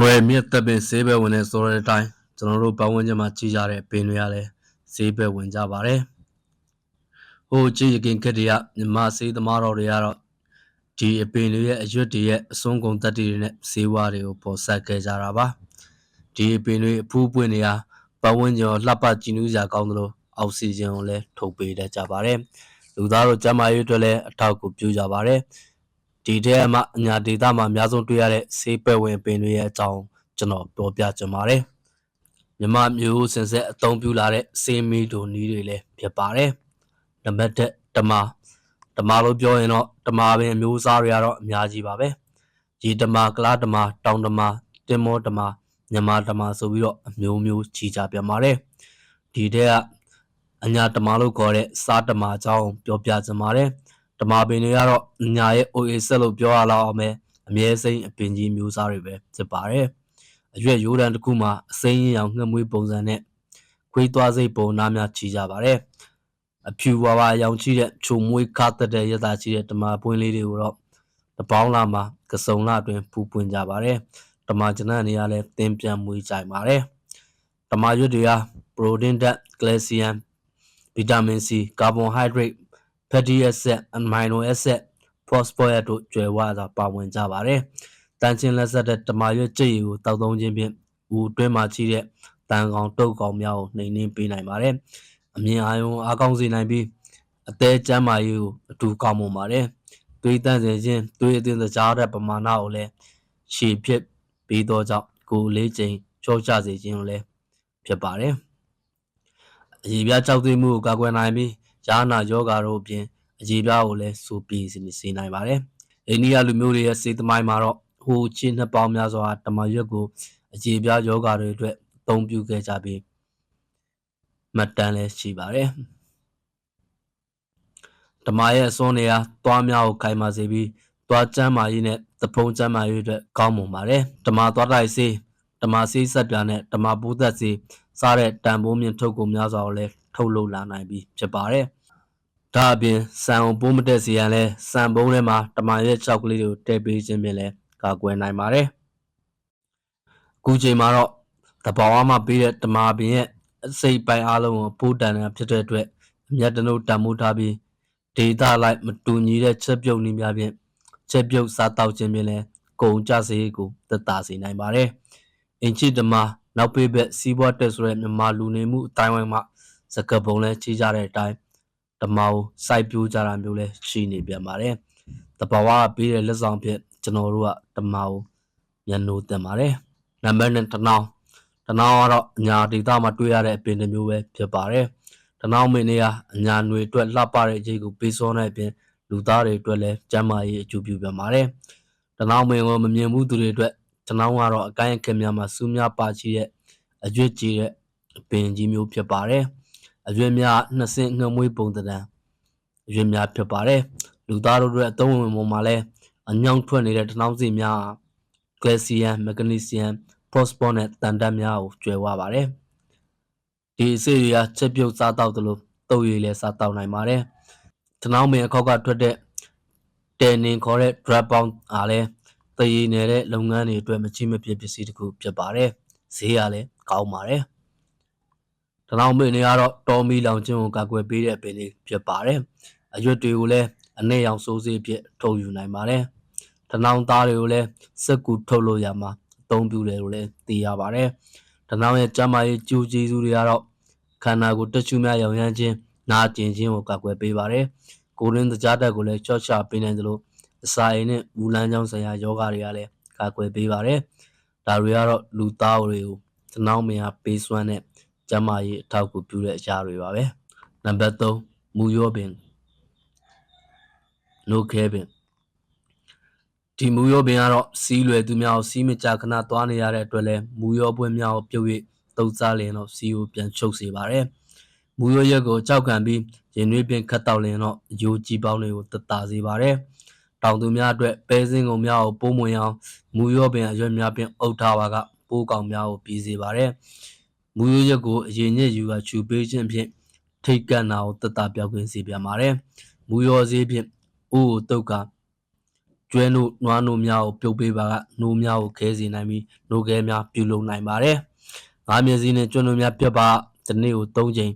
လွယ်မြက်တပ်ပင်ဈေးဘက်ဝင်နေဆိုတဲ့အတိုင်းကျွန်တော်တို့ပတ်ဝန်းကျင်မှာကြီးကြတဲ့ပင်တွေကလည်းဈေးဘက်ဝင်ကြပါတယ်။ဟိုကြည့်ရခင်ခက်တည်းကမြမဈေးသမားတော်တွေကတော့ဒီအပင်တွေရဲ့အရွက်တွေရဲ့အစွန်းကုန်တက်တွေနဲ့ဈေးဝါးတွေကိုပေါ်ဆက်ခဲ့ကြတာပါ။ဒီအပင်တွေအဖူးပွင့်နေရာပတ်ဝန်းကျင်ကိုလှပကြည်နူးစရာကောင်းသလိုအောက်ဆီဂျင်ကိုလည်းထုတ်ပေးတတ်ကြပါတယ်။လူသားတို့ကျန်းမာရေးအတွက်လည်းအထောက်အကူပြုကြပါတယ်။ ဒီထဲမှာအညာဒေတာမှာအများဆုံးတွေ့ရတဲ့ဆေးပဲ့ဝင်ပင်တွေရဲ့အကြောင်းကျွန်တော်ပြောပြချင်ပါတယ်။မြမမျိုးစင်ဆက်အသုံးပြုလာတဲ့ဆေးမီတိုနီးတွေလည်းဖြစ်ပါတယ်။နံပါတ်1ဓမ္မဓမ္မလို့ပြောရင်တော့ဓမ္မပင်အမျိုးအစားတွေကတော့အများကြီးပါပဲ။ရေဓမ္မကလားဓမ္မတောင်ဓမ္မတင်မောဓမ္မညမဓမ္မဆိုပြီးတော့အမျိုးမျိုးခြီးကြပြန်ပါတယ်။ဒီထဲကအညာဓမ္မလို့ခေါ်တဲ့စားဓမ္မအကြောင်းပြောပြချင်ပါတယ်။ ဓမ္မပင်တွေကတော့ညာရဲ့ OA ဆက်လို့ပြောရလောက်အောင်ပဲအမြဲစိမ့်အပင်ကြီးမျိုးစားတွေပဲဖြစ်ပါတယ်။အရွက်ရိုးတန်းတစ်ခုမှာအစိမ်းရအောင်ငှက်မွေးပုံစံနဲ့ခွေးသွားစိတ်ပုံနာများချီကြပါတယ်။အဖြူဝါဝါရောင်ချီတဲ့ချုံမွေးခါတက်တဲ့ရတာချီတဲ့ဓမ္မပွင့်လေးတွေကိုတော့တပေါင်းလာမှာကစုံလာအတွင်းပူပွင့်ကြပါတယ်။ဓမ္မကျနနေရလဲသင်ပြန်မွေးကြပါတယ်။ဓမ္မရွက်တွေဟာပရိုတင်းဓာတ်ကယ်လ်ဆီယမ်ဗီတာမင်စီကာဗွန်ဟိုက်ဒရိတ် fatty acid amino acid phosphorus တို့ကျွယ်ဝစွာပါဝင်ကြပါတယ်။တန်ချင်းလက်ဆက်တဲ့တမာရွက်ကြိတ်ရည်ကိုတောက်သုံးခြင်းဖြင့်ဦးတွင်းမှာရှိတဲ့တန်ကောင်တုတ်ကောင်များကိုနှိမ်နင်းပေးနိုင်ပါတယ်။အမြင်အာရုံအားကောင်းစေနိုင်ပြီးအသေးကျန်းမာရေးကိုအထူးကောင်းမွန်ပါတယ်။သွေးတန့်စေခြင်းသွေးအသင်းစကြားတဲ့ပမာဏကိုလည်းရှည်ဖြစ်ပြီးတော့ကြောင့်ကိုယ်လေးချိန်ချောချစေခြင်းကိုလည်းဖြစ်ပါတယ်။အရေးပြကြောက်သွေးမှုကိုကာကွယ်နိုင်ပြီး ယာနာယောဂါတို့အပြင်အရေးပြားကိုလည်းစူပြေစေနိုင်ပါတယ်။အိန္ဒိယလူမျိုးတွေရဲ့စေတမိုင်းမှာတော့ဟိုချင်းနှစ်ပေါင်းများစွာတမရွက်ကိုအရေးပြားယောဂါတွေအတွက်အသုံးပြုခဲ့ကြပြီးမှတ်တမ်းလည်းရှိပါတယ်။ဓမ္မရဲ့အစွန်းတွေဟာသွားများကိုခိုင်မာစေပြီးသွားကျမ်းမာရေးနဲ့သဖုံးကျမ်းမာရေးအတွက်ကောင်းမွန်ပါတယ်။ဓမ္မသွားတိုက်စေးဓမ္မစေးဆက်ပြာနဲ့ဓမ္မပိုးသက်စေးစားတဲ့တန်ဖိုးမြင့်ထုတ်ကုန်များစွာကိုလည်းထုတ်လုပ်လာနိုင်ပြီးဖြစ်ပါတယ်။ ဒါအပြင်စံအောင်ပိုးမတက်စီရန်လဲစံပုံးထဲမှာတမန်ရဲ့6ကလေးကိုတည့်ပေးခြင်းဖြင့်လည်းကာကွယ်နိုင်ပါတယ်။အခုချိန်မှာတော့တဘာဝမှာပေးတဲ့တမာပင်ရဲ့အစိတ်ပိုင်းအားလုံးကိုပိုးတန်တာဖြစ်တဲ့အတွက်အမျက်တနုတန်မိုးထားပြီးဒေတာလိုက်မတူညီတဲ့ချက်ပြုတ်နည်းများဖြင့်ချက်ပြုတ်စားတောက်ခြင်းဖြင့်လည်းကုန်ကြစေကိုသက်သာစေနိုင်ပါတယ်။အင်ချီတမနောက်ပေးဘက်စီးပွားတက်ဆိုတဲ့မြန်မာလူနေမှုအတိုင်းဝိုင်းမှာစကပုံလဲချီးကြတဲ့အတိုင်း ဓမ္မကိုစိုက်ပျိုးကြတာမျိုးလဲရှိနေပြန်ပါတယ်။တဘာဝပေးတဲ့လက်ဆောင်ဖြစ်ကျွန်တော်တို့ကဓမ္မကိုညနိုးတင်ပါတယ်။နံပါတ်1တနောင်းတနောင်းကတော့အညာဒေတာမှာတွေ့ရတဲ့အပင်တစ်မျိုးပဲဖြစ်ပါတယ်။တနောင်းမင်းတွေကအညာຫນွေအတွက်လှပတဲ့အရေးကိုပေးစောတဲ့အပြင်လူသားတွေအတွက်လည်းကျန်းမာရေးအကျိုးပြုပြန်ပါတယ်။တနောင်းမင်းကိုမမြင်ဘူးသူတွေအတွက်တနောင်းကတော့အကိုင်းအခက်များမှာစူးများပါချီတဲ့အကျွတ်ကြီးတဲ့အပင်ကြီးမျိုးဖြစ်ပါတယ်။ အရွယ်များနှစ်ဆင့်ငှမွေးပုံသဏ္ဍာန်အရွယ်များဖြစ်ပါတယ်လူသားတို့ရဲ့အသုံးဝင်ပုံမှာလည်းအညောင်းထွက်နေတဲ့တနှောင်းစီများကယ်လ်ဆီယမ်မက်ဂနီဆီယမ်ဖော့စဖောနဲ့တန်တက်များကိုကျွဲဝပါတယ်ဒီအစိတွေကချက်ပြုတ်စားတောက်သလိုတုပ်ရည်လည်းစားတောက်နိုင်ပါတယ်တနှောင်းပင်အခောက်ကထွက်တဲ့တဲနင်ခေါ်တဲ့ drop bound အားလည်းတည်ရည်နေတဲ့လုပ်ငန်းတွေအတွက်မချိမပြပစ္စည်းတစ်ခုဖြစ်ပါတယ်ဈေးကလည်းကောင်းပါတယ် တလောင်ပင်တွေကတော့တော်မီလောင်ခြင်းကိုကာကွယ်ပေးတဲ့ပင်တွေဖြစ်ပါတယ်။အရွက်တွေကိုလည်းအနည်းရောင်စိုးစေးဖြစ်ထုတ်ယူနိုင်ပါတယ်။တနောင်သားတွေကိုလည်းစက်ကူထုတ်လို့ရမှာအသုံးပြုတယ်လို့လည်းသိရပါတယ်။တနောင်ရဲ့ကျန်းမာရေးကျိုးကျေးဇူးတွေကတော့ခန္ဓာကိုယ်တက်ချူများရောင်ရမ်းခြင်းနာကျင်ခြင်းကိုကာကွယ်ပေးပါတယ်။ကိုရင်းသကြားတက်ကိုလည်းချော့ချပေးနိုင်သလိုအစာအိမ်နဲ့မူလန်းချောင်းဆိုင်ရာယောဂတွေကလည်းကာကွယ်ပေးပါတယ်။ဒါတွေကတော့လူသားတွေကိုတနောင်မယာပေးစွမ်းတဲ့ ကျန်းမာရေးအထောက်အကူပြုတဲ့အရာတွေပါပဲနံပါတ်3မူရောပင်နိုခဲပင်ဒီမူရောပင်ကတော့စီးလွယ်သူများကိုစီးမကြခဏသွားနေရတဲ့အတွက်လဲမူရောပွင့်များကိုပြုတ်၍တုံးစားလင်တော့စီးကိုပြန်ချုပ်စေပါတယ်မူရောရက်ကိုကြောက်ခံပြီးရင်နှွေးပင်ခတ်တောက်လင်တော့အယိုးကြီးပေါင်းတွေကိုတတာစေပါတယ်တောင်သူများအတွက်ပဲစင်းကုန်များကိုပိုးမွင်အောင်မူရောပင်အရွက်များပင်အုပ်ထားပါကပိုးကောင်များကိုပြည်စေပါတယ် မူရရက်ကိုအရင်ညက်ယူကချူပေးခြင်းဖြင့်ထိတ်ကန်နာကိုတတပြောက်ကင်းစေပြန်ပါတယ်။မူရောစေးဖြင့်အိုးကိုတုတ်ကကျွဲနို့နွားနို့များကိုပြုတ်ပေးပါကနို့များကိုခဲစေနိုင်ပြီးနို့ခဲများပြုလုပ်နိုင်ပါတယ်။ငါးမျက်စိနဲ့ကျွန်းတို့များပြတ်ပါဒီနေ့ကို၃ချိန်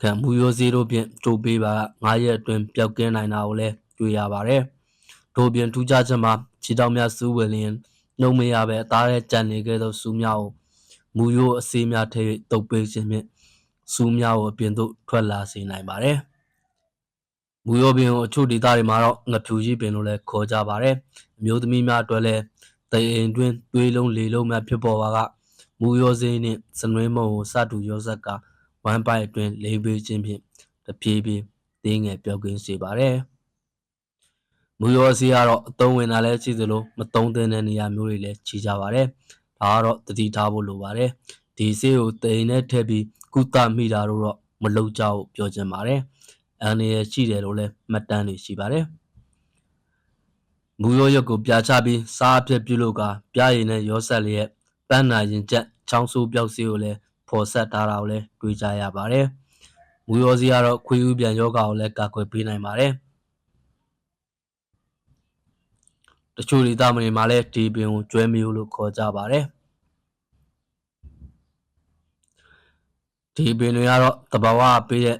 ခံမူရိုးစေးတို့ဖြင့်ကြိုးပေးပါကငါးရက်အတွင်းပျောက်ကင်းနိုင်တာကိုလည်းတွေ့ရပါတယ်။တို့ပြင်ထူးခြားချက်မှာခြေတောက်များစူးဝင်လျင်နှုံမရပဲအသားရဲ့ကြံနေခဲ့သောစူးများကို မူရိုးအစေးများထည့်၍တုပ်ပေးခြင်းဖြင့်စူးများကိုအပြင်သို့ထွက်လာစေနိုင်ပါတယ်။မူရိုးပင်ကိုအချို့ဒေသတွေမှာတော့ငဖြူကြီးပင်လို့လည်းခေါ်ကြပါတယ်။အမျိုးသမီးများအတွက်လည်းတအိမ်တွင်သွေးလုံးလေလုံးများဖြစ်ပေါ်ပါကမူရိုးစေးနှင့်စနွေးမုံကိုစတူရောဆက်ကဝမ်းပိုက်အတွင်းလိမ့်ပေးခြင်းဖြင့်တပြေးပြေးသေးငယ်ပျောက်ကင်းစေပါတယ်။မူရောစီကတော့အသုံးဝင်တာလည်းရှိသလိုမသုံးသင့်တဲ့နေရာမျိုးတွေလည်းရှိကြပါတယ်။ ဒါကတော့တတိထားဖို့လိုပါတယ်။ဒီဆေးကိုတိမ်နဲ့ထည့်ပြီးကုသမိတာတို့တော့မလုပ်ကြဘူးပြောချင်ပါတယ်။အန်ရရှိတယ်လို့လည်းမှတ်တမ်းတွေရှိပါတယ်။မူရောရုပ်ကိုပြချပြီးစားအဖြစ်ပြုလုပ်ကပြရည်နဲ့ရောဆက်လျက်ပန်းနာရင်ချက်ချောင်းဆိုးပြောက်ဆေးကိုလည်းဖော်ဆက်ထားတာကိုလည်းတွေ့ကြရပါတယ်။မူရောစီကတော့ခွေးဥပြန်ယောဂါကိုလည်းကာကွယ်ပေးနိုင်ပါတယ်။ တချို့ဒေသမတွေမှာလည်းဒီပင်ကိုကျွဲမျိုးလို့ခေါ်ကြပါတယ်။ဒီပင်တွေကတော့တဘာဝပေးတဲ့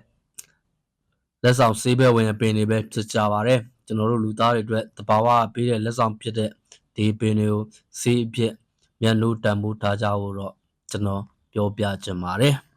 လက်ဆောင်ဆေးဘက်ဝင်ပင်တွေပဲဖြစ်ကြပါတယ်။ကျွန်တော်တို့လူသားတွေအတွက်တဘာဝပေးတဲ့လက်ဆောင်ဖြစ်တဲ့ဒီပင်တွေကိုဆေးအဖြစ်မျက်နှာတန်ဖိုးထားကြဖို့တော့ကျွန်တော်ပြောပြချင်ပါတယ်။